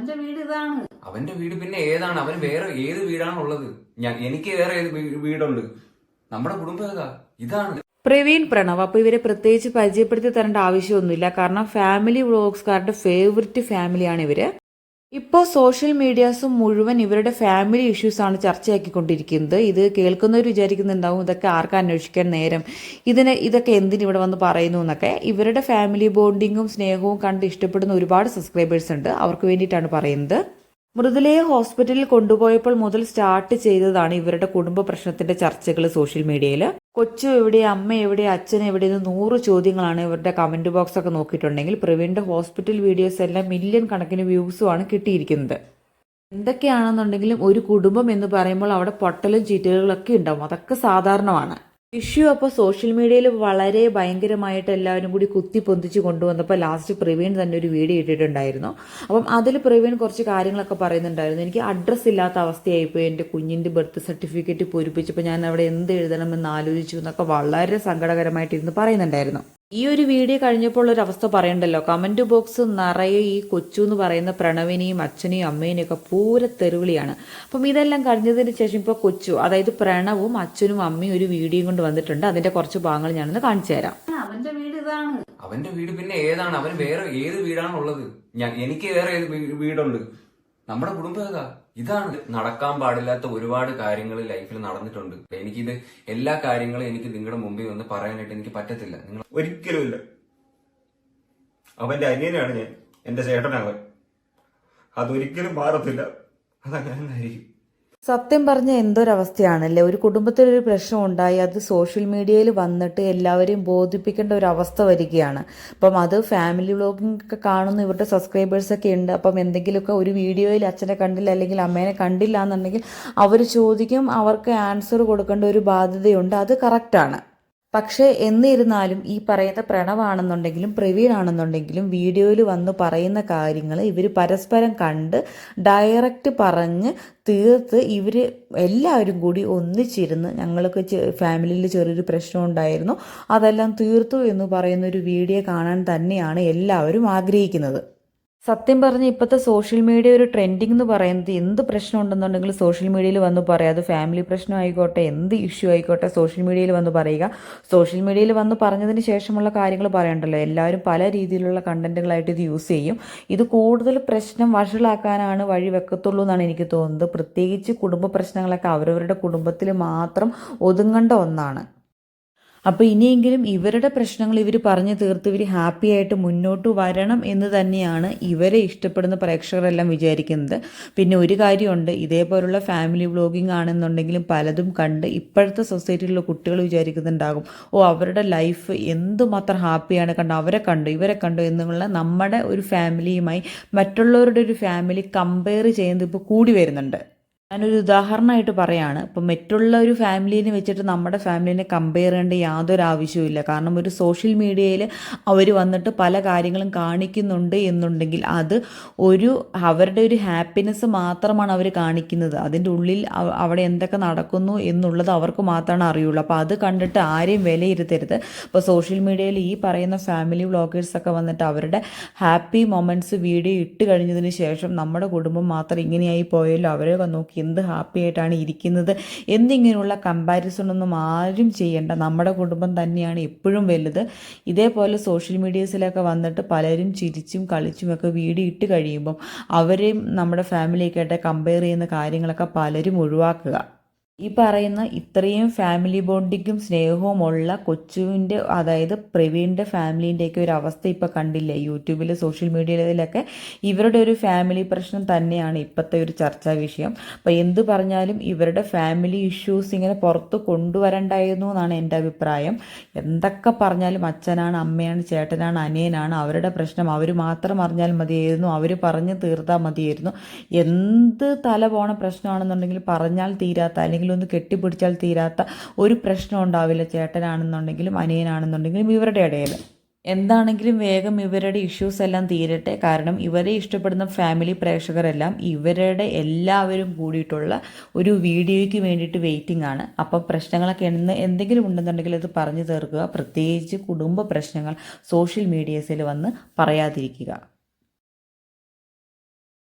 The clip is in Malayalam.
അവന്റെ വീട് ഇതാണ്. അവന്റെ വീട് പിന്നെ ഏതാണ്? അവന് വേറെ ഏത് വീടാണ് ഉള്ളത്? ഞാൻ എനിക്ക് വേറെ ഏത് വീ- വീടുണ്ട്? നമ്മുടെ കുടുംബം ഏതാ? ഇതാണ്. പ്രവീൺ പ്രണവ് അപ്പോൾ ഇവരെ പ്രത്യേകിച്ച് പരിചയപ്പെടുത്തി തരേണ്ട ആവശ്യമൊന്നുമില്ല. കാരണം ഫാമിലി വ്ളോഗ്സ്കാരുടെ ഫേവററ്റ് ഫാമിലിയാണ് ഇവർ. ഇപ്പോൾ സോഷ്യൽ മീഡിയാസും മുഴുവൻ ഇവരുടെ ഫാമിലി ഇഷ്യൂസാണ് ചർച്ചയാക്കിക്കൊണ്ടിരിക്കുന്നത്. ഇത് കേൾക്കുന്നവർ വിചാരിക്കുന്നുണ്ടാവും ഇതൊക്കെ ആർക്ക് അന്വേഷിക്കാൻ നേരം? ഇതിന് ഇതൊക്കെ എന്തിന് ഇവിടെ വന്ന് പറയുന്നു എന്നൊക്കെ. ഇവരുടെ ഫാമിലി ബോണ്ടിങ്ങും സ്നേഹവും കണ്ട് ഇഷ്ടപ്പെടുന്ന ഒരുപാട് സബ്സ്ക്രൈബേഴ്സ് ഉണ്ട്. അവർക്ക് വേണ്ടിയിട്ടാണ് പറയുന്നത്. മൃദുലയെ ഹോസ്പിറ്റലിൽ കൊണ്ടുപോയപ്പോൾ മുതൽ സ്റ്റാർട്ട് ചെയ്തതാണ് ഇവരുടെ കുടുംബ പ്രശ്നത്തിന്റെ ചർച്ചകൾ സോഷ്യൽ മീഡിയയിൽ കൊച്ചു എവിടെ അമ്മ എവിടെ അച്ഛൻ എവിടെ എന്ന് നൂറ് ചോദ്യങ്ങളാണ് ഇവരുടെ കമന്റ് ബോക്സ് ഒക്കെ നോക്കിയിട്ടുണ്ടെങ്കിൽ പ്രവീണിന്റെ ഹോസ്പിറ്റൽ വീഡിയോസ് എല്ലാം മില്യൺ കണക്കിന് വ്യൂസുമാണ് കിട്ടിയിരിക്കുന്നത്. എന്തൊക്കെയാണെന്നുണ്ടെങ്കിലും ഒരു കുടുംബം എന്ന് പറയുമ്പോൾ അവിടെ പൊട്ടലും ചീറ്റലുകളൊക്കെ ഉണ്ടാവും. അതൊക്കെ സാധാരണമാണ്. ഇഷ്യൂ അപ്പോൾ സോഷ്യൽ മീഡിയയിൽ വളരെ ഭയങ്കരമായിട്ട് എല്ലാവരും കൂടി കുത്തി പൊന്തിച്ച് കൊണ്ടുവന്നപ്പോൾ ലാസ്റ്റ് പ്രവീൺ തന്നെ ഒരു വീഡിയോ ഇട്ടിട്ടുണ്ടായിരുന്നു. അപ്പം അതിൽ പ്രവീൺ കുറച്ച് കാര്യങ്ങളൊക്കെ പറയുന്നുണ്ടായിരുന്നു. എനിക്ക് അഡ്രസ്സ് ഇല്ലാത്ത അവസ്ഥയായിപ്പോയി. എന്റെ കുഞ്ഞിന്റെ ബർത്ത് സർട്ടിഫിക്കറ്റ് പൂരിപ്പിച്ചപ്പോൾ ഞാൻ അവിടെ എന്ത് എഴുതണമെന്ന് ആലോചിച്ചു എന്നൊക്കെ വളരെ സങ്കടകരമായിട്ടിരുന്ന് പറയുന്നുണ്ടായിരുന്നു. ഈ ഒരു വീഡിയോ കഴിഞ്ഞപ്പോൾ ഒരു അവസ്ഥ പറയണ്ടല്ലോ. കമന്റ് ബോക്സ് നിറയെ ഈ കൊച്ചു എന്ന് പറയുന്ന പ്രണവിനെയും അച്ഛനെയും അമ്മേനെയും ഒക്കെ പൂര തെരുവിളിയാണ്. അപ്പം ഇതെല്ലാം കഴിഞ്ഞതിന് ശേഷം ഇപ്പോൾ കൊച്ചു അതായത് പ്രണവും അച്ഛനും അമ്മയും ഒരു വീഡിയോ കൊണ്ട് വന്നിട്ടുണ്ട്. അതിന്റെ കുറച്ച് ഭാഗങ്ങൾ ഞാനൊന്ന് കാണിച്ചു തരാം. അവന്റെ വീട് ഇതാണ്. അവന്റെ വീട് പിന്നെ ഏതാണ്? അവൻ വേറെ ഏത് വീടാണ് ഉള്ളത് ഞാൻ എനിക്ക് വേറെ ഏത് വീടുണ്ട്? നമ്മുടെ കുടുംബകഥ ഇതാണ്. നടക്കാൻ പാടില്ലാത്ത ഒരുപാട് കാര്യങ്ങൾ ലൈഫിൽ നടന്നിട്ടുണ്ട്. എനിക്കിത് എല്ലാ കാര്യങ്ങളും എനിക്ക് നിങ്ങളുടെ മുമ്പിൽ വന്ന് പറയാനായിട്ട് എനിക്ക് പറ്റത്തില്ല. നിങ്ങൾ ഒരിക്കലുമില്ല അവന്റെ അനിയനാണ് ഞാൻ. എന്റെ ചേട്ടനാണ് അതൊരിക്കലും മാറത്തില്ല. അതങ്ങനെ ആയിരിക്കും സത്യം പറഞ്ഞ എന്തൊരവസ്ഥയാണല്ലേ? ഒരു കുടുംബത്തിൽ ഒരു പ്രശ്നം ഉണ്ടായി അത് സോഷ്യൽ മീഡിയയിൽ വന്നിട്ട് എല്ലാവരെയും ബോധിപ്പിക്കേണ്ട ഒരു അവസ്ഥ വരികയാണ്. അപ്പം അത് ഫാമിലി വ്ലോഗിംഗ് ഒക്കെ കാണുന്ന ഇവരുടെ സബ്സ്ക്രൈബേഴ്സ് ഒക്കെ ഉണ്ട്. അപ്പം എന്തെങ്കിലുമൊക്കെ ഒരു വീഡിയോയിൽ അച്ഛനെ കണ്ടില്ല അല്ലെങ്കിൽ അമ്മേനെ കണ്ടില്ല എന്നുണ്ടെങ്കിൽ അവർ ചോദിക്കും അവർക്ക് ആൻസർ കൊടുക്കേണ്ട ഒരു ബാധ്യതയുണ്ട്. അത് കറക്റ്റാണ്. പക്ഷേ എന്നിരുന്നാലും ഈ പറയുന്ന പ്രണവാണെന്നുണ്ടെങ്കിലും പ്രവീൺ ആണെന്നുണ്ടെങ്കിലും വീഡിയോയിൽ വന്ന് പറയുന്ന കാര്യങ്ങൾ ഇവർ പരസ്പരം കണ്ട് ഡയറക്റ്റ് പറഞ്ഞ് തീർത്ത് ഇവർ എല്ലാവരും കൂടി ഒന്നിച്ചിരുന്ന് ഞങ്ങൾക്ക് ഫാമിലിയിൽ ചെറിയൊരു പ്രശ്നം ഉണ്ടായിരുന്നു. അതെല്ലാം തീർത്തു എന്ന് പറയുന്ന ഒരു വീഡിയോ കാണാൻ തന്നെയാണ് എല്ലാവരും ആഗ്രഹിക്കുന്നത്. സത്യം പറഞ്ഞ ഇപ്പോഴത്തെ സോഷ്യൽ മീഡിയ ഒരു ട്രെൻഡിങ് എന്ന് പറയുന്നത് എന്ത് പ്രശ്നം ഉണ്ടെന്നുണ്ടെങ്കിൽ സോഷ്യൽ മീഡിയയിൽ വന്ന് പറയാം അത് ഫാമിലി പ്രശ്നം ആയിക്കോട്ടെ എന്ത് ഇഷ്യൂ ആയിക്കോട്ടെ സോഷ്യൽ മീഡിയയിൽ വന്ന് പറയുക. സോഷ്യൽ മീഡിയയിൽ വന്ന് പറഞ്ഞതിന് ശേഷമുള്ള കാര്യങ്ങൾ പറയണ്ടല്ലോ. എല്ലാവരും പല രീതിയിലുള്ള കണ്ടന്റുകളായിട്ട് ഇത് യൂസ് ചെയ്യും. ഇത് കൂടുതൽ പ്രശ്നം വഷളാക്കാനാണ് വഴി വെക്കത്തുള്ളൂ എന്നാണ് എനിക്ക് തോന്നുന്നത്. പ്രത്യേകിച്ച് കുടുംബ പ്രശ്നങ്ങളൊക്കെ അവരവരുടെ കുടുംബത്തിൽ മാത്രം ഒതുങ്ങേണ്ട ഒന്നാണ്. അപ്പോൾ ഇനിയെങ്കിലും ഇവരുടെ പ്രശ്നങ്ങൾ ഇവർ പറഞ്ഞു തീർത്ത് ഇവർ ഹാപ്പി ആയിട്ട് മുന്നോട്ട് വരണം എന്ന് തന്നെയാണ് ഇവരെ ഇഷ്ടപ്പെടുന്ന പ്രേക്ഷകരെല്ലാം വിചാരിക്കുന്നത്. പിന്നെ ഒരു കാര്യമുണ്ട് ഇതേപോലുള്ള ഫാമിലി വ്ളോഗിംഗ് ആണെന്നുണ്ടെങ്കിലും പലതും കണ്ട് ഇപ്പോഴത്തെ സൊസൈറ്റിയിലുള്ള കുട്ടികൾ വിചാരിക്കുന്നുണ്ടാകും ഓ അവരുടെ ലൈഫ് എന്തുമാത്രം ഹാപ്പിയാണ് കണ്ട് അവരെ കണ്ടു ഇവരെ കണ്ടു എന്നുള്ള നമ്മുടെ ഒരു ഫാമിലിയുമായി മറ്റുള്ളവരുടെ ഒരു ഫാമിലി കമ്പയർ ചെയ്യുന്നത് ഇപ്പോൾ കൂടി വരുന്നുണ്ട്. ഞാനൊരു ഉദാഹരണമായിട്ട് പറയാണ്. ഇപ്പം മറ്റുള്ള ഒരു ഫാമിലീനെ വെച്ചിട്ട് നമ്മുടെ ഫാമിലീനെ കമ്പയർ ചെയ്യേണ്ട യാതൊരു ആവശ്യവുമില്ല കാരണം ഒരു സോഷ്യൽ മീഡിയയിൽ അവർ വന്നിട്ട് പല കാര്യങ്ങളും കാണിക്കുന്നുണ്ട് എന്നുണ്ടെങ്കിൽ അത് ഒരു അവരുടെ ഒരു ഹാപ്പിനെസ് മാത്രമാണ് അവർ കാണിക്കുന്നത്. അതിന്റെ ഉള്ളിൽ അവ- അവിടെ എന്തൊക്കെ നടക്കുന്നു എന്നുള്ളത് അവർക്ക് മാത്രമാണ് അറിയുള്ളൂ. അപ്പോൾ അത് കണ്ടിട്ട് ആരെയും വിലയിരുത്തരുത്. ഇപ്പോൾ സോഷ്യൽ മീഡിയയിൽ ഈ പറയുന്ന ഫാമിലി വ്ളോഗേഴ്സൊക്കെ വന്നിട്ട് അവരുടെ ഹാപ്പി മൊമെന്റ്സ് വീഡിയോ ഇട്ട് കഴിഞ്ഞതിന് ശേഷം നമ്മുടെ കുടുംബം മാത്രം ഇങ്ങനെയായി പോയല്ലോ അവരെ നോക്കി എന്ത് ഹാപ്പി ആയിട്ടാണ് ഇരിക്കുന്നത് എന്നിങ്ങനെയുള്ള കമ്പാരിസൺ ഒന്നും ആരും ചെയ്യേണ്ട. നമ്മുടെ കുടുംബം തന്നെയാണ് എപ്പോഴും വലുത്. ഇതേപോലെ സോഷ്യൽ മീഡിയസിലൊക്കെ വന്നിട്ട് പലരും ചിരിച്ചും കളിച്ചും ഒക്കെ വീഡിയോ ഇട്ട് കഴിയുമ്പം അവരെയും നമ്മുടെ ഫാമിലിയൊക്കെ ആയിട്ട് കമ്പയർ ചെയ്യുന്ന കാര്യങ്ങളൊക്കെ പലരും ഒഴിവാക്കുക. ഈ പറയുന്ന ഇത്രയും ഫാമിലി ബോണ്ടിങ്ങും സ്നേഹവുമുള്ള കൊച്ചുവിന്റെ അതായത് പ്രവീണിന്റെ ഫാമിലീന്റെയൊക്കെ ഒരു അവസ്ഥ ഇപ്പോൾ കണ്ടില്ലേ? യൂട്യൂബിൽ സോഷ്യൽ മീഡിയയിലൊക്കെ ഇവരുടെ ഒരു ഫാമിലി പ്രശ്നം തന്നെയാണ് ഇപ്പോഴത്തെ ഒരു ചർച്ചാ വിഷയം. അപ്പോൾ എന്ത് പറഞ്ഞാലും ഇവരുടെ ഫാമിലി ഇഷ്യൂസ് ഇങ്ങനെ പുറത്ത് കൊണ്ടുവരണ്ടായിരുന്നു എന്നാണ് എന്റെ അഭിപ്രായം. എന്തൊക്കെ പറഞ്ഞാലും അച്ഛനാണ് അമ്മയാണ് ചേട്ടനാണ് അനിയനാണ് അവരുടെ പ്രശ്നം. അവർ മാത്രം അറിഞ്ഞാൽ മതിയായിരുന്നു. അവർ പറഞ്ഞ് തീർത്താൽ മതിയായിരുന്നു. എന്ത് തല പോണ പ്രശ്നമാണെന്നുണ്ടെങ്കിൽ പറഞ്ഞാൽ തീരാത്ത അല്ലെങ്കിൽ ഒന്ന് കെട്ടിപ്പിടിച്ചാൽ തീരാത്ത ഒരു പ്രശ്നം ഉണ്ടാവില്ല ചേട്ടനാണെന്നുണ്ടെങ്കിലും അനിയനാണെന്നുണ്ടെങ്കിലും ഇവരുടെ ഇടയിൽ. എന്താണെങ്കിലും വേഗം ഇവരുടെ ഇഷ്യൂസ് എല്ലാം തീരട്ടെ. കാരണം ഇവരെ ഇഷ്ടപ്പെടുന്ന ഫാമിലി പ്രേക്ഷകരെല്ലാം ഇവരുടെ എല്ലാവരും കൂടിയിട്ടുള്ള ഒരു വീഡിയോയ്ക്ക് വേണ്ടിയിട്ട് വെയിറ്റിംഗ് ആണ്. അപ്പം പ്രശ്നങ്ങളൊക്കെ എന്ന് എന്തെങ്കിലും ഉണ്ടെന്നുണ്ടെങ്കിൽ അത് പറഞ്ഞു തീർക്കുക. പ്രത്യേകിച്ച് കുടുംബ പ്രശ്നങ്ങൾ സോഷ്യൽ മീഡിയസിൽ വന്ന് പറയാതിരിക്കുക.